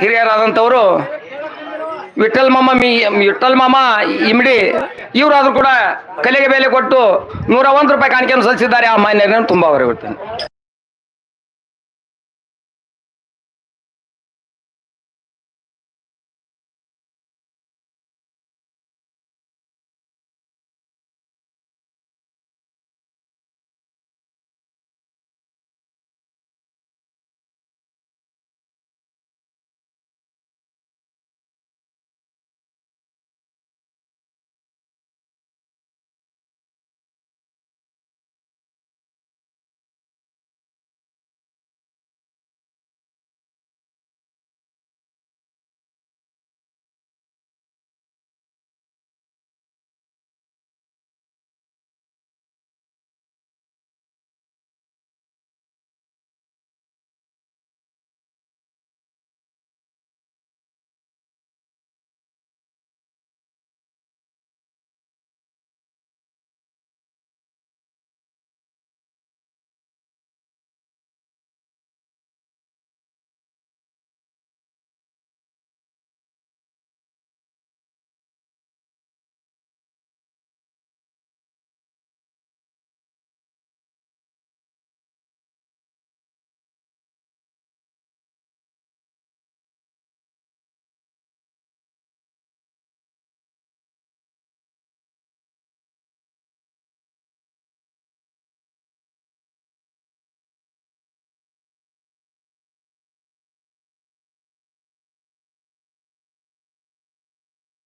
ಹಿರಿಯರಾದಂಥವರು ವಿಠಲ್ ಮಾಮ ಮೀ, ವಿಠಲ್ ಮಾಮ ಇಮ್ಡಿ, ಇವರಾದ್ರೂ ಕೂಡ ಕಲೆಗೆ ಬೆಲೆ ಕೊಟ್ಟು ನೂರ ಒಂದು ರೂಪಾಯಿ ಕಾಣಿಕೆಯನ್ನು ಸಲ್ಲಿಸಿದ್ದಾರೆ. ಆ ಮಾನ್ಯರನ್ನು ತುಂಬಾ ಹೊರಬಿಡ್ತೇನೆ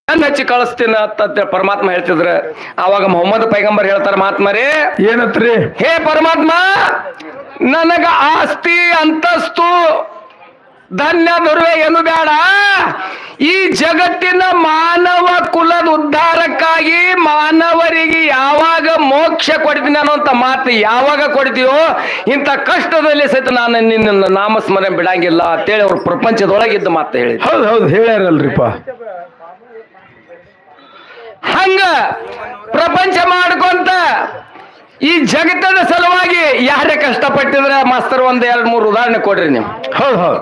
ನನ್ನ ಹಚ್ಚಿ ಕಳಿಸ್ತೀನಿ ಅಂತ ಪರಮಾತ್ಮ ಹೇಳ್ತಿದ್ರ. ಆವಾಗ ಮೊಹಮ್ಮದ್ ಪೈಗಂಬರ್ ಹೇಳ್ತಾರ ಮಹಾತ್ಮರೇ ಏನತ್ರಿ? ಹೇ ಪರಮಾತ್ಮ ನನಗ ಆಸ್ತಿ ಅಂತಸ್ತು ಧನ್ಯ ದುರ್ವೆ ಏನು ಬೇಡ. ಈ ಜಗತ್ತಿನ ಮಾನವ ಕುಲದ ಉದ್ಧಾರಕ್ಕಾಗಿ ಮಾನವರಿಗೆ ಯಾವಾಗ ಮೋಕ್ಷ ಕೊಡ್ತೀನಿ ಅನ್ನೋಂಥ ಮಾತು ಯಾವಾಗ ಕೊಡ್ತೀಯೋ ಇಂಥ ಕಷ್ಟದಲ್ಲಿ ಸಹಿತ ನಾನು ನಿನ್ನ ನಾಮಸ್ಮರಣೆ ಬಿಡಂಗಿಲ್ಲ ಅಂತೇಳಿ ಅವ್ರು ಪ್ರಪಂಚದೊಳಗಿದ್ದ ಮಾತು ಹೇಳಿ ಹೌದು ಹೌದು ಹೇಳ್ಯಾರಲ್ರಿಪ್ಪ. ಹಂಗ ಪ್ರಪಂಚ ಮಾಡ್ಕೊಂತ ಈ ಜಗತ್ತದ ಸಲುವಾಗಿ ಯಾರೇ ಕಷ್ಟಪಟ್ಟಿದ್ರೆ ಮಾಸ್ತರ್ ಒಂದ್ ಎರಡ್ ಮೂರು ಉದಾಹರಣೆ ಕೊಡ್ರಿ ನೀವು. ಹೌದ್ ಹೌದ್.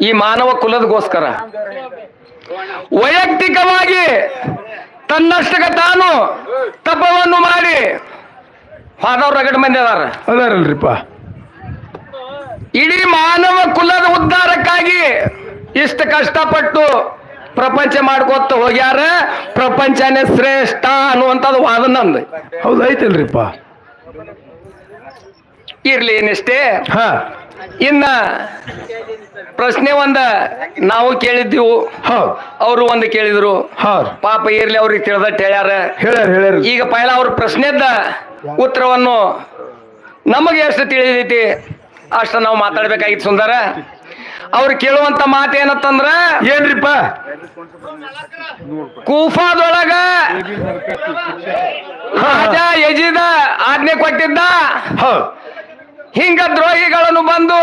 ಈ ಮಾನವ ಕುಲದಗೋಸ್ಕರ. ವೈಯಕ್ತಿಕವಾಗಿ ತನ್ನಷ್ಟಕ್ಕೆ ತಾನು ತಪವನ್ನು ಮಾಡಿ ಹೋದವ್ರು ರಗಡ್ ಮಂದಿ ಅದಾರ. ಅದಾರಲ್ರಿಪ್ಪ. ಇಡೀ ಮಾನವ ಕುಲದ ಉದ್ಧಾರಕ್ಕಾಗಿ ಇಷ್ಟು ಕಷ್ಟಪಟ್ಟು ಪ್ರಪಂಚ ಮಾಡ್ಕೊತ ಹೋಗ್ಯಾರ ಪ್ರಪಂಚನೇ ಶ್ರೇಷ್ಠ ಅನ್ನುವಂಥದ್ದು ವಾದ ನಂದು. ಹೌದ್ ಐತಲ್ರಿಪ್ಪ. ಇರ್ಲಿ ಏನಿಷ್ಟೇ ಹಾ. ಇನ್ನ ಪ್ರಶ್ನೆ ಒಂದ ನಾವು ಕೇಳಿದ್ದೆವು. ಅವರು ಒಂದು ಕೇಳಿದ್ರು. ಪಾಪ ಇರ್ಲಿ ಅವ್ರಿಗೆ ತಿಳಿದಟ್ಟು ಹೇಳ್ಯಾರ. ಹೇಳ್ಯಾರ ಹೇಳ್ಯಾರ. ಈಗ ಪೈಲ ಅವ್ರ ಪ್ರಶ್ನೆದ ಉತ್ತರವನ್ನು ನಮಗೆ ಎಷ್ಟು ತಿಳಿದೈತಿ? ಅಷ್ಟ ನಾವು ಮಾತಾಡ್ಬೇಕಾಗಿತ್ತು ಸುಂದರ. ಅವ್ರು ಕೇಳುವಂತ ಮಾತೇನತ್ತಂದ್ರ ಏನ್ರಿಪ್ಪ? ಕೂಫಾದೊಳಗ ರಾಜ ಯಜಿದ ಆಜ್ಞೆ ಕೊಟ್ಟಿದ್ದ. ಹಿಂಗ ದ್ರೋಹಿಗಳನ್ನು ಬಂದು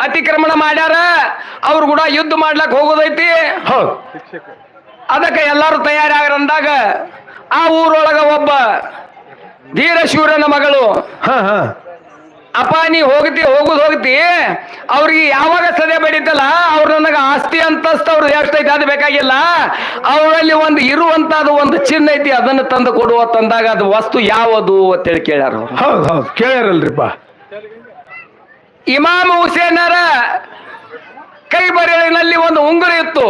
ಅತಿಕ್ರಮಣ ಮಾಡ್ಯಾರ. ಅವ್ರು ಕೂಡ ಯುದ್ಧ ಮಾಡ್ಲಕ್ ಹೋಗೋದೈತಿ. ಅದಕ್ಕೆ ಎಲ್ಲರೂ ತಯಾರಾಗ್ರಂದಾಗ ಆ ಊರೊಳಗ ಒಬ್ಬ ಧೀರಶೂರನ ಮಗಳು ಹ ಹಾ. ಅಪ್ಪ ನೀ ಹೋಗ್ತಿ ಹೋಗುದು ಹೋಗ್ತಿ. ಅವ್ರಿಗೆ ಯಾವಾಗ ಸದೆ ಬೆಳೀತಲ್ಲ ಅವ್ರು ನನಗೆ ಆಸ್ತಿ ಅಂತಸ್ತು ಅವ್ರದ್ದು ಎಷ್ಟೈತಿ ಅದು ಬೇಕಾಗಿಲ್ಲ. ಅವರಲ್ಲಿ ಒಂದು ಇರುವಂತದ್ದು ಒಂದು ಚಿನ್ನ ಐತಿ ಅದನ್ನು ತಂದು ಕೊಡುವ ತಂದಾಗ ಅದು ವಸ್ತು ಯಾವುದು ಅಂತೇಳಿ ಕೇಳ್ಯಾರ ಕೇಳಾರ ಹೌದು ಹೌದ್ ಕೇಳ್ಯಾರಲ್ರಿಪ್ಪ ಇಮಾಮ್ ಹುಸೇನರ ಕೈ ಬರಳಿನಲ್ಲಿ ಒಂದು ಉಂಗುರ ಇತ್ತು.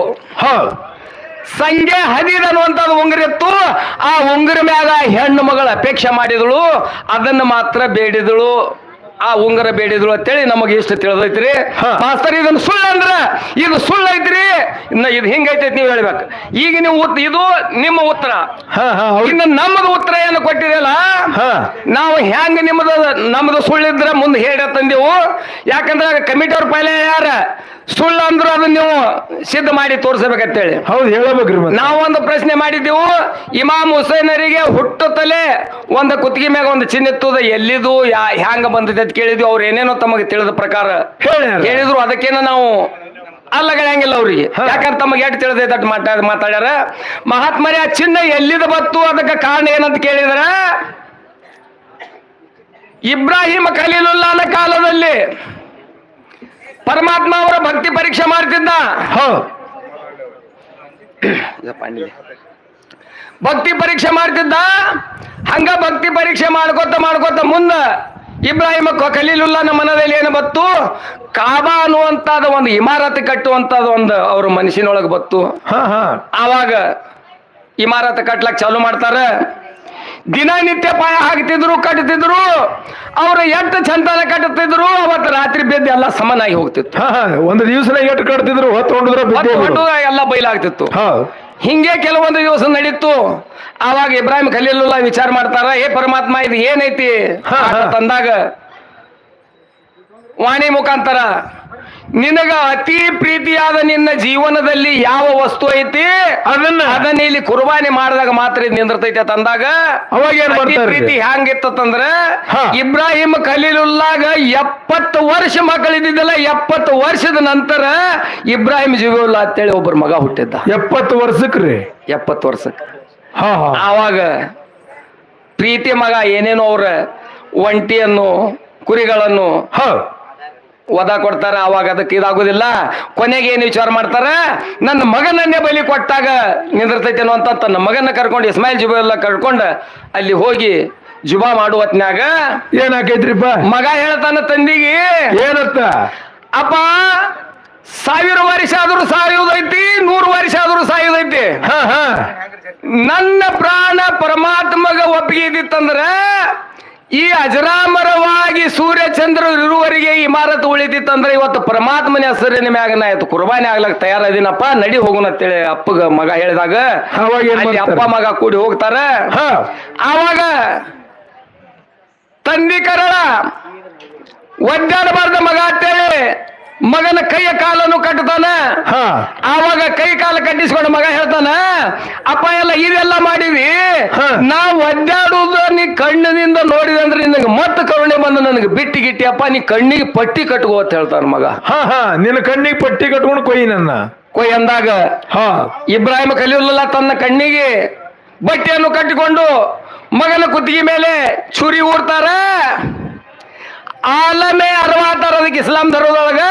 ಸಂಜೆ ಹದಿದ ಅನ್ನುವಂಥದ್ದು ಉಂಗುರ ಇತ್ತು. ಆ ಉಂಗುರ ಮ್ಯಾಗ ಹೆಣ್ಣು ಮಗಳ ಅಪೇಕ್ಷೆ ಮಾಡಿದಳು. ಅದನ್ನು ಮಾತ್ರ ಬೇಡಿದಳು. ಆ ಉಂಗರ ಬೇಡಿದ್ರು ಅಂತೇಳಿ ನಮಗೆ ಇಷ್ಟು ತಿಳಿದೈತ್ರಿ. ಮಾಸ್ತರ್ ಇದನ್ನ ಸುಳ್ಳು ಅಂದ್ರ ಇದು ಸುಳ್ಳು ಐತ್ರಿ. ಇನ್ನ ಇದು ಹಿಂಗೈತೈತಿ ನೀವು ಹೇಳ್ಬೇಕು. ಈಗ ನೀವು ಇದು ನಿಮ್ಮ ಉತ್ತರ. ಹಾ ಹಾ ಹೌದು. ಇನ್ನು ನಮ್ಮದು ಉತ್ತರ ಏನು ಕೊಟ್ಟಿದೆಯಲ್ಲ? ಹಾ. ನಾವು ಹೆಂಗ ನಿಮ್ಮದು ನಮ್ದು ಸುಳ್ಳಿದ್ರ ಮುಂದೆ ಹೇಳ ತಂದೆವು. ಯಾಕಂದ್ರೆ ಕಮಿಟಿ ಅವ್ರ ಪೈಲೆ ಯಾರ? ಸುಳ್ಳು ಅಂದ್ರೆ ಅದನ್ನ ನೀವು ಸಿದ್ಧ ಮಾಡಿ ತೋರಿಸಬೇಕಂತೇಳಿ. ಹೌದು ಹೇಳಬೇಕ್ರಿ ಮತ್ತೆ. ನಾವು ಒಂದು ಪ್ರಶ್ನೆ ಮಾಡಿದ್ದೆವು. ಇಮಾಮ್ ಹುಸೇನರಿಗೆ ಹುಟ್ಟುತ್ತಲೇ ಒಂದು ಕುತ್ತಿಗೆ ಮ್ಯಾಗ ಒಂದು ಚಿನ್ನ ಇತ್ತದ ಎಲ್ಲಿದು ಯಾ ಹ್ಯಾಂಗ ಬಂದಿದೆ ಅಂತ ಕೇಳಿದ್ವಿ. ಅವ್ರು ಏನೇನೋ ತಮಗೆ ತಿಳಿದ ಪ್ರಕಾರ. ಹೇಳಿದ್ರು. ಅದಕ್ಕೇನ ನಾವು ಅಲ್ಲಗಳಂಗಿಲ್ಲ ಅವ್ರಿಗೆ. ಯಾಕಂದ್ರೆ ತಮಗೆ ಎಟ್ ತಿಳಿದೈತೆ ಅಟ್ ಮಾತಾಡ ಮಾತಾಡ್ಯಾರ? ಮಹಾತ್ಮರಿ ಆ ಚಿನ್ನ ಎಲ್ಲಿದ ಬತ್ತು ಅದಕ್ಕೆ ಕಾರಣ ಏನಂತ ಕೇಳಿದ್ರ? ಇಬ್ರಾಹಿಂ ಖಲೀಲುಲ್ಲಾನ ಕಾಲದಲ್ಲಿ. ಪರಮಾತ್ಮ ಅವರ ಭಕ್ತಿ ಪರೀಕ್ಷೆ ಮಾಡ್ತಿದ್ದ. ಭಕ್ತಿ ಪರೀಕ್ಷೆ ಮಾಡ್ತಿದ್ದ? ಹಂಗ ಭಕ್ತಿ ಪರೀಕ್ಷೆ ಮಾಡ್ಕೊತ ಮಾಡ್ಕೊತ ಮುಂದ ಇಬ್ರಾಹಿಮ ನಮ್ಮ ಮನದಲ್ಲಿ ಏನು ಬತ್ತು? ಕಾಬಾ ಅನ್ನುವಂತಾದ ಒಂದು ಇಮಾರತ್ ಕಟ್ಟುವಂತಾದ ಒಂದು ಅವ್ರ ಮನಸ್ಸಿನೊಳಗೆ ಬತ್ತು. ಹಾ ಹಾ. ಆವಾಗ ಇಮಾರತ್ ಕಟ್ಲಕ್ ಚಾಲು ಮಾಡ್ತಾರ. ದಿನನಿತ್ಯ ಪಾಯ ಹಾಕ್ತಿದ್ರು ಕಟ್ತಿದ್ರು ಅವ್ರು ಎಷ್ಟು ಚಂದನ ಕಟ್ಟುತ್ತಿದ್ರು ಅವತ್ತು ರಾತ್ರಿ ಬೆದ್ದು ಎಲ್ಲ ಸಮನಾಗಿ ಹೋಗ್ತಿತ್ತು. ಒಂದು ದಿವಸ ಎಷ್ಟು ಕಟ್ತಿದ್ರು ಹೊತ್ತು ಎಲ್ಲ ಬೈಲಾಗ್ತಿತ್ತು. ಹಿಂಗೆ ಕೆಲವೊಂದು ದಿವಸ ನಡೀತು. ಆವಾಗ ಇಬ್ರಾಹಿಂ ಖಲೀಲುಲ್ಲಾ ವಿಚಾರ ಮಾಡ್ತಾರ ಏ ಪರಮಾತ್ಮ ಇದು ಏನೈತಿ? ತಂದಾಗ ವಾಣಿ ಮುಖಾಂತರ ನಿನಗ ಅತಿ ಪ್ರೀತಿಯಾದ ನಿನ್ನ ಜೀವನದಲ್ಲಿ ಯಾವ ವಸ್ತು ಐತಿ? ಅದನ್ನ ಅದನ್ನ ಇಲ್ಲಿ ಕುರ್ಬಾನಿ ಮಾಡಿದಾಗ ಮಾತ್ರ ಇದು ನಿಂದಿರ್ತೈತೆ ತಂದಾಗ. ಅವಾಗ ಏನ್ ಅತಿ? ಪ್ರೀತಿ ಹ್ಯಾಂಗಿತ್ತಂದ್ರ. ಇಬ್ರಾಹಿಂ ಕಲೀಲುಲ್ಲಾಗ ಎಪ್ಪತ್ತು ವರ್ಷ ಮಕ್ಕಳಿದ್ದಿದ್ದಲ್ಲ ಎಪ್ಪತ್ತು ವರ್ಷದ ನಂತರ ಇಬ್ರಾಹಿಂ ಜಿಬುಲ್ಲಾ ಅಂತೇಳಿ ಒಬ್ಬರು ಮಗ ಹುಟ್ಟಿದ್ದ. ಎಪ್ಪತ್ತು ವರ್ಷಕ್ರಿ ಎಪ್ಪತ್ತು ವರ್ಷಕ್ಕೆ. ಆವಾಗ ಪ್ರೀತಿ ಮಗ ಏನೇನೋ ಅವ್ರ ಒಂಟಿಯನ್ನು ಕುರಿಗಳನ್ನು ಒದ ಕೊಡ್ತಾರ ಅವಾಗ ಅದಕ್ಕೆ ಇದಾಗುದಿಲ್ಲ. ಕೊನೆಗೆ ಏನು ವಿಚಾರ ಮಾಡ್ತಾರ ನನ್ನ ಮಗನನ್ನೇ ಬಲಿ ಕೊಟ್ಟಾಗ ನಿಂದಿರ್ತೈತೇನೋ ಅಂತ ತನ್ನ ಮಗನ ಕರ್ಕೊಂಡು ಇಸ್ಮಾಯಿಲ್ ಜುಬಾ ಎಲ್ಲ ಕರ್ಕೊಂಡು ಅಲ್ಲಿ ಹೋಗಿ ಜುಬಾ ಹೊತ್ನಾಗ ಏನಾಕೈತ್ರಿಪ್ಪ? ಮಗ ಹೇಳ್ತಾನ ತಂದಿಗೆ ಏನತ್ತ ಅಪ್ಪ ಸಾವಿರ ವರ್ಷ ಆದ್ರೂ ಸಾಯುವುದೈತಿ ನೂರು ವರ್ಷ ಆದ್ರೂ ಸಾಯುವುದೈತಿ ಹಾ ಹಾ. ನನ್ನ ಪ್ರಾಣ ಪರಮಾತ್ಮಗ ಒಪ್ಪಿಗೆ ಇದ್ದಿತ್ತಂದ್ರ ಈ ಅಜರಾಮರವಾಗಿ ಸೂರ್ಯ ಚಂದ್ರ ಇರುವವರೆಗೆ ಇಮಾರತ್ ಉಳಿದಿತ್ತಂದ್ರ ಇವತ್ತು ಪರಮಾತ್ಮನ ಹೆಸರಿನ ಮ್ಯಾಗ ನಾ ಇವತ್ತು ಕುರ್ಬಾನಿ ಆಗ್ಲಕ್ ತಯಾರದಿನಪ್ಪ. ನಡಿ ಹೋಗೋಣ ಅಂತೇಳಿ ಅಪ್ಪಗ ಮಗ ಹೇಳಿದಾಗ ಅವಾಗ ಏನ್ ಅಲ್ಲಿ ಅಪ್ಪ ಮಗ ಕೂಡಿ ಹೋಗ್ತಾರ. ಹಾ. ಆವಾಗ ತಂದಿ ಕರಳ ಒದ್ದಾಡಬಾರ್ದ ಮಗ ಅಂತೇಳಿ ಮಗನ ಕೈಯ ಕಾಲನ್ನು ಕಟ್ಟತಾನ ಹಾ. ಆವಾಗ ಕೈ ಕಾಲ ಕಟ್ಟಿಸ್ಕೊಂಡು ಮಗ ಹೇಳ್ತಾನ ಅಪ್ಪ ಎಲ್ಲ ಇವೆಲ್ಲ ಮಾಡಿವಿ. ನಾವು ಒದ್ದಾಡುದು ನೀ ಕಣ್ಣಿನಿಂದ ನೋಡಿದಂದ್ರೆ ನಿನಗೆ ಮತ್ತೆ ಕರುಣೆ ಬಂದು ನನಗೆ ಬಿಟ್ಟಿ ಗಿಟ್ಟಿ ಅಪ್ಪ ನೀ ಕಣ್ಣಿಗೆ ಪಟ್ಟಿ ಕಟ್ಕೋ ಅಂತ ಹೇಳ್ತಾನ ಮಗ. ಹಾ ಹಾ. ನಿನ್ನ ಕಣ್ಣಿಗೆ ಪಟ್ಟಿ ಕಟ್ಕೊಂಡು ಕೊಯ್ ನನ್ನ. ಕೊಯ್ ಅಂದಾಗ ಹಾ. ಇಬ್ರಾಹಿಂ ಕಲಿಯುಲ್ಲ ತನ್ನ ಕಣ್ಣಿಗೆ ಬಟ್ಟೆಯನ್ನು ಕಟ್ಟಿಕೊಂಡು ಮಗನ ಕುತ್ತಿಗೆ ಮೇಲೆ ಚುರಿ ಊರ್ತಾರ. ಆಲಮೆ ಅರ್ವಾತಾರ ಅದಕ್ಕೆ ಇಸ್ಲಾಂ ಧರ್ಮದೊಳಗ.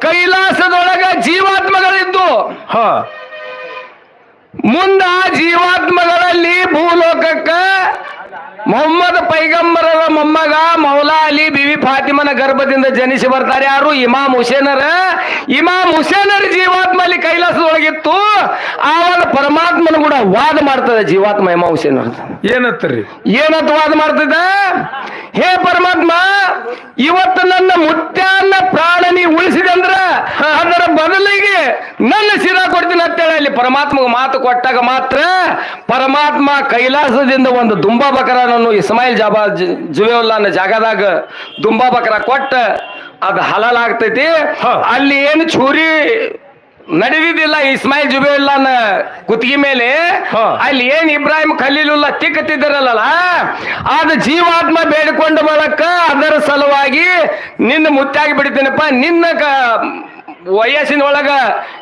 ಕೈಲಾಸದೊಳಗ ಜೀವಾತ್ಮಗಳಿದ್ದು ಹ ಮುಂದ ಜೀವಾತ್ಮಗಳಲ್ಲಿ ಭೂಲೋಕಕ್ಕ ಮೊಹಮ್ಮದ್ ಪೈಗಂಬರರ ಮೊಮ್ಮಗ ಮೌಲಾ ಅಲಿ ಬಿವಿ ಫಾತಿಮನ ಗರ್ಭದಿಂದ ಜನಿಸಿ ಬರ್ತಾರೆ ಯಾರು? ಇಮಾಮ್ ಹುಸೇನರ. ಇಮಾಮ್ ಹುಸೇನರ ಜೀವಾತ್ಮ ಅಲ್ಲಿ ಕೈಲಾಸದೊಳಗಿತ್ತು. ಆವಾಗ ಪರಮಾತ್ಮನ ಕೂಡ ವಾದ ಮಾಡ್ತದೆ ಜೀವಾತ್ಮ ಇಮಾಮ್ ಹುಸೇನರ ಏನತ್ತರಿ ಏನಂತ ವಾದ ಮಾಡ್ತದ? ಹೇ ಪರಮಾತ್ಮ ಇವತ್ತು ನನ್ನ ಮುತ್ಯಾನ್ನ ಪ್ರಾಣ ನೀ ಉಳಿಸಿದಂದ್ರ ಅದರ ಬದಲಿಗೆ ನನ್ನ ಶಿರ ಕೊಡ್ತೀನಿ ಅಂತೇಳಿ ಅಲ್ಲಿ ಪರಮಾತ್ಮಗೆ ಮಾತು ಕೊಟ್ಟಾಗ ಮಾತ್ರ ಪರಮಾತ್ಮ ಕೈಲಾಸದಿಂದ ಒಂದು ದುಂಬಾ ಬಕರನನ್ನು ಇಸ್ಮಾಯಿಲ್ ಜಾಬಾ ಜುವೇವುಲ್ಲಾನ ಜಾಗದಾಗ ದುಂಬಾ ಬಕರ ಕೊಟ್ಟ ಅದು ಹಲಾಲ್ ಆಗ್ತೈತಿ. ಅಲ್ಲಿ ಏನು ಚೂರಿ ನಡೆದಿದ್ದಿಲ್ಲ ಇಸ್ಮಾಯಿಲ್ ಜುಬೇಲ್ಲಾನ ಕುತ್ತಿಗೆ ಮೇಲೆ. ಅಲ್ಲಿ ಏನ್ ಇಬ್ರಾಹಿಂ ಖಲೀಲುಲ್ಲಾ ತಿಕ್ಕತ್ತಿದ್ದಾರಲ್ಲ ಅದು ಜೀವಾತ್ಮ ಬೇಡಿಕೊಂಡ ಬಳಕ ಅದರ ಸಲುವಾಗಿ ನಿನ್ನ ಮುತ್ತಾಗಿ ಬಿಡ್ತೀನಪ್ಪ ನಿನ್ನ ವಯಸ್ಸಿನೊಳಗ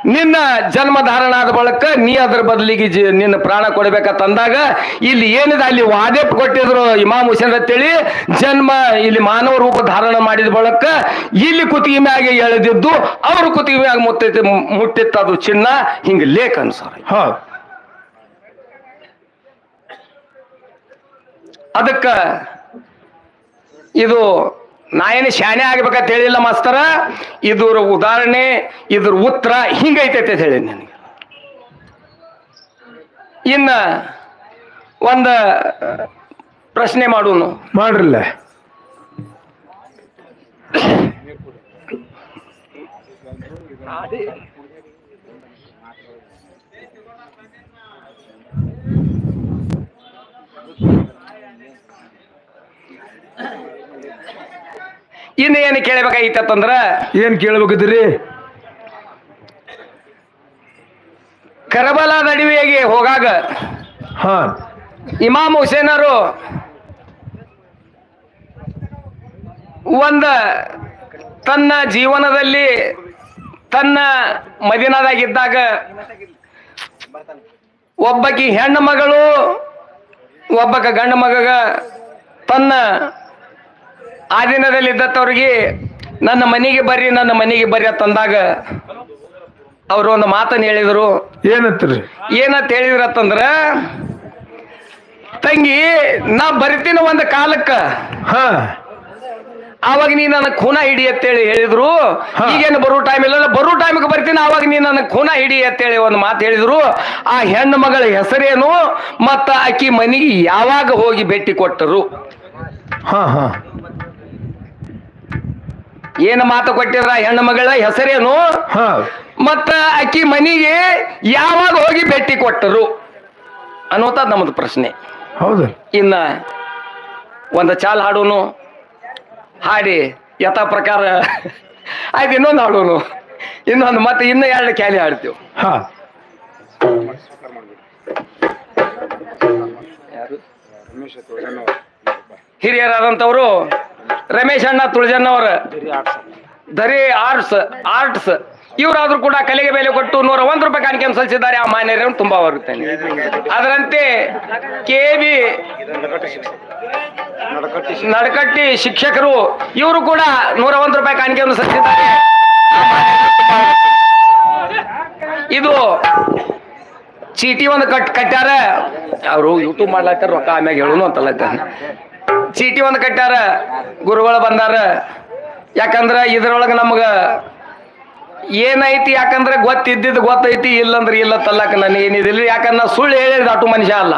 ನಿನ್ನ ಜನ್ಮ ಧಾರಣ ಆದ ಬಳಕ ನೀ ಅದ್ರ ಬದಲಿಗೆ ಜಿ ನಿನ್ನ ಪ್ರಾಣ ಕೊಡಬೇಕ ತಂದಾಗ ಇಲ್ಲಿ ಏನಿದೆ ಅಲ್ಲಿ ವಾದೆ ಕೊಟ್ಟಿದ್ರು ಇಮಾಮ್ ಹುಸೇನ್ ಅಂತೇಳಿ ಜನ್ಮ ಇಲ್ಲಿ ಮಾನವ ರೂಪ ಧಾರಣ ಮಾಡಿದ ಬಳಕ ಇಲ್ಲಿ ಕುತ್ತಿಗೆ ಮ್ಯಾಗೆ ಎಳೆದಿದ್ದು ಅವ್ರ ಕುತ್ತಿಗೆ ಮ್ಯಾಗ ಮುತ್ತೈತಿ ಮುಟ್ಟಿತ್ತು ಅದು ಚಿನ್ನ. ಹಿಂಗ ಲೇಖ ಅನ್ಸಾರ ಹಾ ಅದಕ್ಕ ಇದು ನಾ ಏನು ಶಾನೆ ಆಗ್ಬೇಕಂತ ಹೇಳಿಲ್ಲ ಮಾಸ್ತರ? ಇದ್ರ ಉದಾಹರಣೆ ಇದ್ರ ಉತ್ತರ ಹಿಂಗೈತೆ ಅಂತ ಹೇಳಿ ನನಗೆ. ಇನ್ನ ಒಂದ ಪ್ರಶ್ನೆ ಮಾಡುನು. ಮಾಡ್ರಲ್ಲ. ಅದೇ. ಇನ್ನು ಏನು ಕೇಳಬೇಕಾಗಿತ್ತಂದ್ರ ಏನ್ ಕೇಳಬೇಕಿದ್ರಿ ಕರಬಲ ನಡುವೆಗೆ ಹೋಗಾಗ ಹಾ. ಇಮಾಮ್ ಹುಸೇನರು ಒಂದ ತನ್ನ ಜೀವನದಲ್ಲಿ ತನ್ನ ಮದಿನದಾಗಿದ್ದಾಗ ಒಬ್ಬಕಿ ಹೆಣ್ಣು ಮಗಳು ಒಬ್ಬಕ ಗಂಡು ಮಗಗ ತನ್ನ ಆ ದಿನದಲ್ಲಿ ಇದ್ದತ್ತವ್ರಿಗೆ ನನ್ನ ಮನೆಗೆ ಬರ್ರಿ ನನ್ನ ಮನೆಗೆ ಬರ್ರಿ ಅಂತಂದಾಗ ಅವರು ಒಂದು ಮಾತನ್ನು ಹೇಳಿದರು. ಏನತ್ರಿ? ಏನಂತ ಹೇಳಿದ್ರತ್ತಂದ್ರ ತಂಗಿ ನಾ ಬರ್ತೀನಿ ಒಂದು ಕಾಲಕ್ಕ. ಹಾ. ಆವಾಗ ನೀ ನನ್ನ ಖೂನ ಹಿಡಿ ಅಂತೇಳಿ ಹೇಳಿದ್ರು. ಈಗೇನು ಬರೋ ಟೈಮ್ ಇಲ್ಲ ಬರೋ ಟೈಮ್ಗೆ ಬರ್ತೀನಿ ಆವಾಗ ನೀ ನನ್ನ ಖೂನ ಹಿಡಿ ಅಂತೇಳಿ ಒಂದು ಮಾತು ಹೇಳಿದ್ರು. ಆ ಹೆಣ್ಣು ಮಗಳ ಹೆಸರೇನು ಮತ್ತ ಆಕಿ ಮನೆಗೆ ಯಾವಾಗ ಹೋಗಿ ಭೇಟಿ ಕೊಟ್ಟರು? ಹ ಹಾ. ಏನು ಮಾತು ಕೊಟ್ಟಿದ್ರ ಹೆಣ್ಣು ಮಗಳ ಹೆಸರೇನು? ಹಾ. ಮತ್ತ ಅಕ್ಕಿ ಮನಿಗೆ ಯಾವಾಗ ಹೋಗಿ ಭೇಟಿ ಕೊಟ್ಟರು? ಅನ್ನೋತ ನಮ್ದು ಪ್ರಶ್ನೆ. ಹೌದು. ಇನ್ನ ಒಂದು ಚಾಲ್ ಹಾಡೋನು ಹಾಡಿ ಯಥಾ ಪ್ರಕಾರ ಆಯ್ತು ಇನ್ನೊಂದು ಹಾಡೋನು. ಇನ್ನೊಂದು ಮತ್ತೆ ಇನ್ನು ಎರಡು ಕ್ಯಾಲಿ ಹಾಡ್ತೀವಿ. ಹಾ. ಹಿರಿಯರಾದಂಥವ್ರು ರಮೇಶ್ ಅಣ್ಣ ತುಳಜನ್ನವರ ಧರಿ ಆರ್ಟ್ಸ್ ಆರ್ಟ್ಸ್ ಇವರಾದ್ರೂ ಕೂಡ ಕಲೆಗೆ ಬೆಲೆ ಕೊಟ್ಟು ನೂರ ಒಂದು ರೂಪಾಯಿ ಕಾಣಿಕೆಯನ್ನು ಸಲ್ಲಿಸಿದ್ದಾರೆ. ಆ ಮಾನ್ಯರನ್ನು ತುಂಬಾ ಬರುತ್ತೇನೆ. ಅದರಂತೆ ಕೆ ಬಿ ನಡಕಟ್ಟಿ ಶಿಕ್ಷಕರು ಇವರು ಕೂಡ ನೂರ ಒಂದು ರೂಪಾಯಿ ಕಾಣಿಕೆಯನ್ನು ಸಲ್ಲಿಸಿದ್ದಾರೆ. ಇದು ಚೀಟಿ ಒಂದು ಕಟ್ ಕಟ್ಟಾರ ಅವರು ಯೂಟ್ಯೂಬ್ ಮಾಡ್ಲತ್ತಾರ ರೊಕ್ಕ ಆಮ್ಯಾಗ ಹೇಳುನು ಅಂತಲ್ಲತ್ತ ಚೀಟಿ ಒಂದು ಕಟ್ಟಾರ ಗುರುಗಳು ಬಂದಾರ. ಯಾಕಂದ್ರ ಇದ್ರೊಳಗೆ ನಮ್ಗ ಏನೈತಿ ಯಾಕಂದ್ರೆ ಗೊತ್ತಿದ್ದಿದ್ದು ಗೊತ್ತೈತಿ, ಇಲ್ಲಂದ್ರೆ ಇಲ್ಲ ತಲ್ಲಕ ನಾನು ಏನಿದಿಲ್ಲ. ಯಾಕಂದ್ರೆ ಸುಳ್ಳು ಹೇಳಿದ ಅಟು ಮನುಷ್ಯ ಅಲ್ಲ.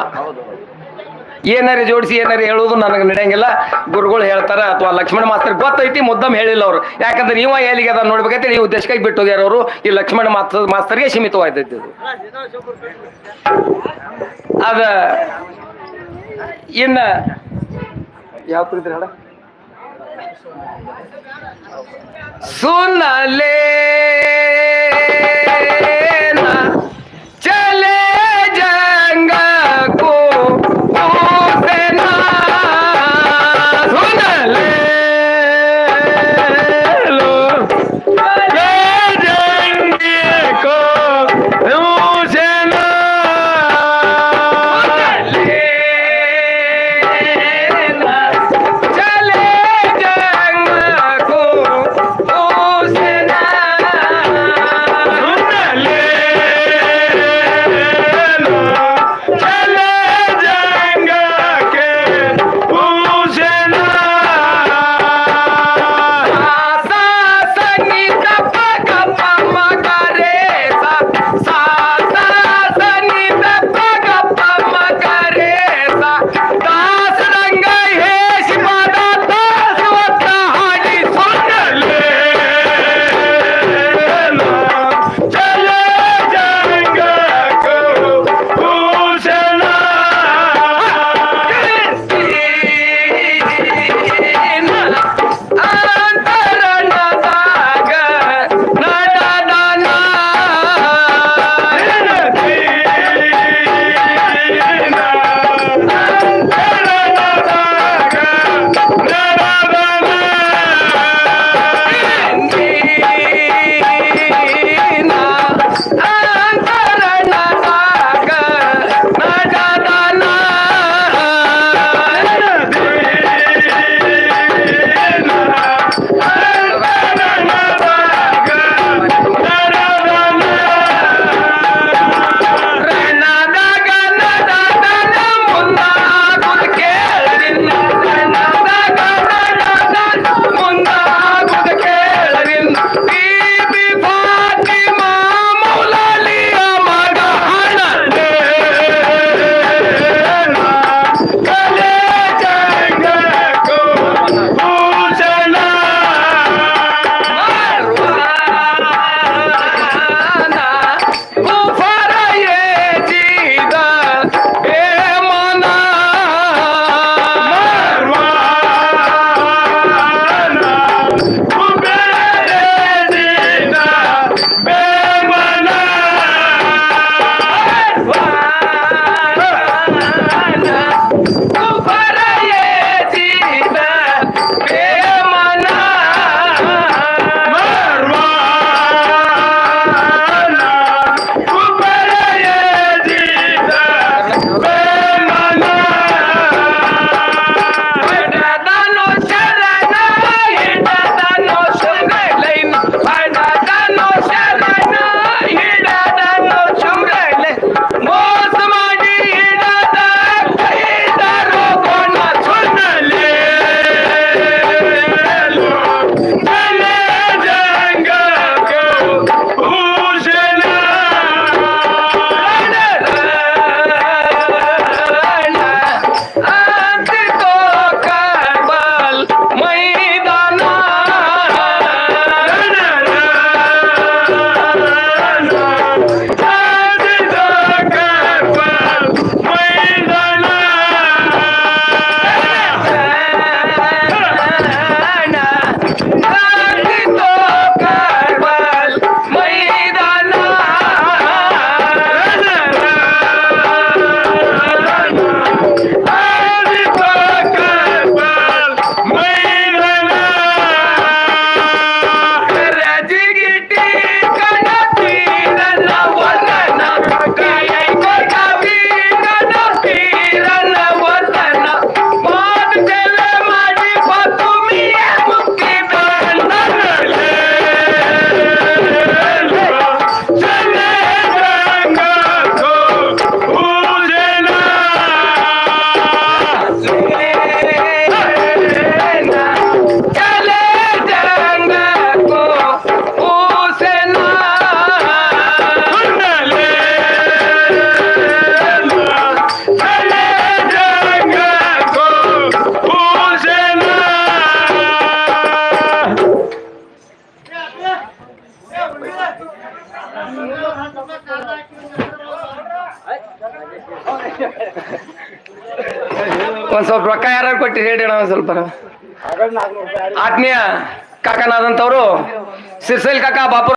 ಏನಾರ ಜೋಡಿಸಿ ಏನಾರ ಹೇಳುವುದು ನನಗೆ ನಡೆಯಂಗಿಲ್ಲ. ಗುರುಗಳು ಹೇಳ್ತಾರ, ಅಥವಾ ಲಕ್ಷ್ಮಣ ಮಾಸ್ತರ್ ಗೊತ್ತೈತಿ ಮುದ್ದಮ್ ಹೇಳಿಲ್ಲ ಅವರು. ಯಾಕಂದ್ರೆ ನೀವ ಎಲ್ಲಿಗೆ ಅದ ನೋಡ್ಬೇಕೈತಿ ಈ ಉದ್ದೇಶಕ್ಕಾಗಿ ಬಿಟ್ಟು ಅವರು. ಈ ಲಕ್ಷ್ಮಣ ಮಾಸ್ತರ್ ಮಾಸ್ತರ್ಗೆ ಸೀಮಿತವಾದದ್ದು. ಅದ, ಇನ್ನ ಯಾವ ಕುರಿತ್ರಿ ಹೇಳ ಸುನಲೇ ಸ್ವಲ್ಪ ರೊಕ್ಕ ಯಾರು ಕೊಟ್ಟು ಹೇಳಿ ಸ್ವಲ್ಪ. ಆತ್ಮೀಯ ಕಾಕನಾದಂತವ್ರು ಸಿರ್ಸೈಲ್ ಕಾಕ ಬಾಪು